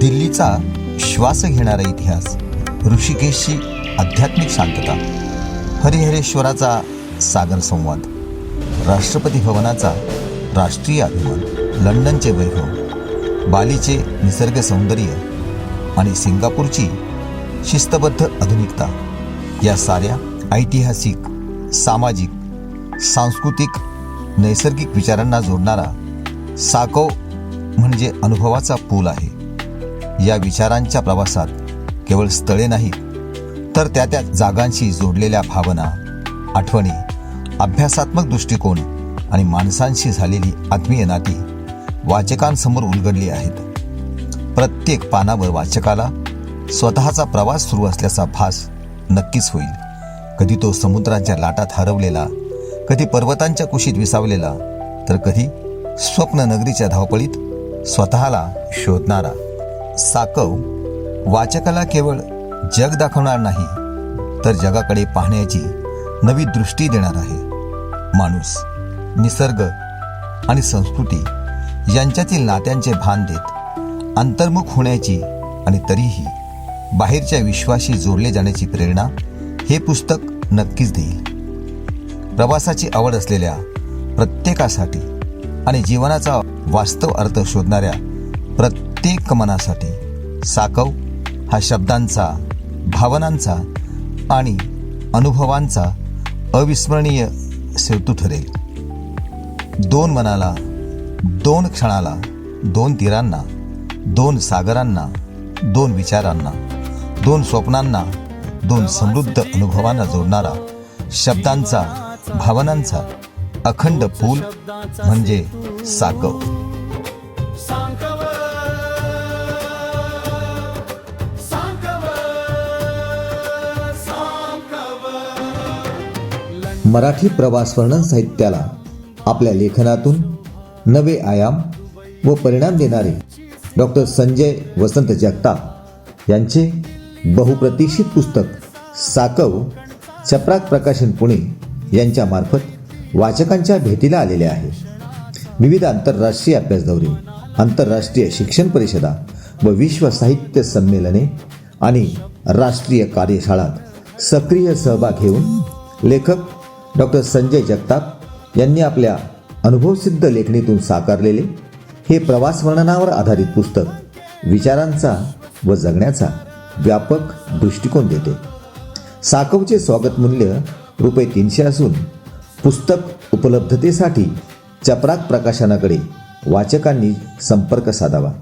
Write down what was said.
दिल्लीचा श्वास घेणारा इतिहास ऋषिकेशची आध्यात्मिक शांतता हरिहरेश्वराचा सागर संवाद राष्ट्रपती भवनाचा राष्ट्रीय अभिमान लंडनचे वैभव बालीचे निसर्ग सौंदर्य आणि सिंगापूरची शिस्तबद्ध आधुनिकता या साऱ्या ऐतिहासिक सामाजिक सांस्कृतिक नैसर्गिक विचारांना जोडणारा साकव म्हणजे अनुभवाचा पूल आहे. या विचारांच्या प्रवासात केवळ स्थळे नाहीत तर त्या त्या जागांशी जोडलेल्या भावना आठवणी अभ्यासात्मक दृष्टिकोन आणि माणसांशी झालेली आत्मीय नाती वाचकांसमोर उलगडली आहेत. प्रत्येक पानावर वाचकाला स्वतःचा प्रवास सुरू असल्याचा भास नक्कीच होईल. कधी तो समुद्राच्या लाटात हरवलेला कधी पर्वतांच्या कुशीत विसावलेला तर कधी स्वप्न नगरीच्या धावपळीत स्वतःला शोधणारा. साकव वाचकाला केवळ जग दाखवणार नाही तर जगाकडे पाहण्याची नवी दृष्टी देणार आहे. माणूस निसर्ग आणि संस्कृती यांच्यातील नात्यांचे भान देत अंतर्मुख होण्याची आणि तरीही बाहेरच्या विश्वाशी जोडले जाण्याची प्रेरणा हे पुस्तक नक्कीच देईल. प्रवासाची आवड असलेल्या प्रत्येकासाठी आणि जीवनाचा वास्तव अर्थ शोधणाऱ्या प्रत्येक मनासाठी साकव हा शब्दांचा भावनांचा आणि अनुभवांचा अविस्मरणीय सेतू ठरेल. दोन मनाला दोन क्षणाला दोन तीरांना दोन सागरांना दोन विचारांना दोन स्वप्नांना दोन समृद्ध अनुभवांना जोडणारा शब्दांचा भावनांचा अखंड पूल म्हणजे साकव. मराठी प्रवास वर्णन साहित्याला आपल्या लेखनातून नवे आयाम व परिणाम देणारे डॉक्टर संजय वसंत जगताप यांचे बहुप्रतीक्षित पुस्तक साकव चपराक प्रकाशन पुणे यांच्यामार्फत वाचकांच्या भेटीला आलेले आहे. विविध आंतरराष्ट्रीय अभ्यास दौरे आंतरराष्ट्रीय शिक्षण परिषदा व विश्व साहित्य संमेलने आणि राष्ट्रीय कार्यशाळात सक्रिय सहभाग घेऊन लेखक डॉक्टर संजय जगताप यांनी आपल्या अनुभवसिद्ध लेखणीतून साकारलेले हे प्रवास वर्णनावर आधारित पुस्तक विचारांचा व जगण्याचा व्यापक दृष्टिकोन देते. साकवचे स्वागत मूल्य रुपये तीनशे असून पुस्तक उपलब्धतेसाठी चपराक प्रकाशनाकडे वाचकांनी संपर्क साधावा.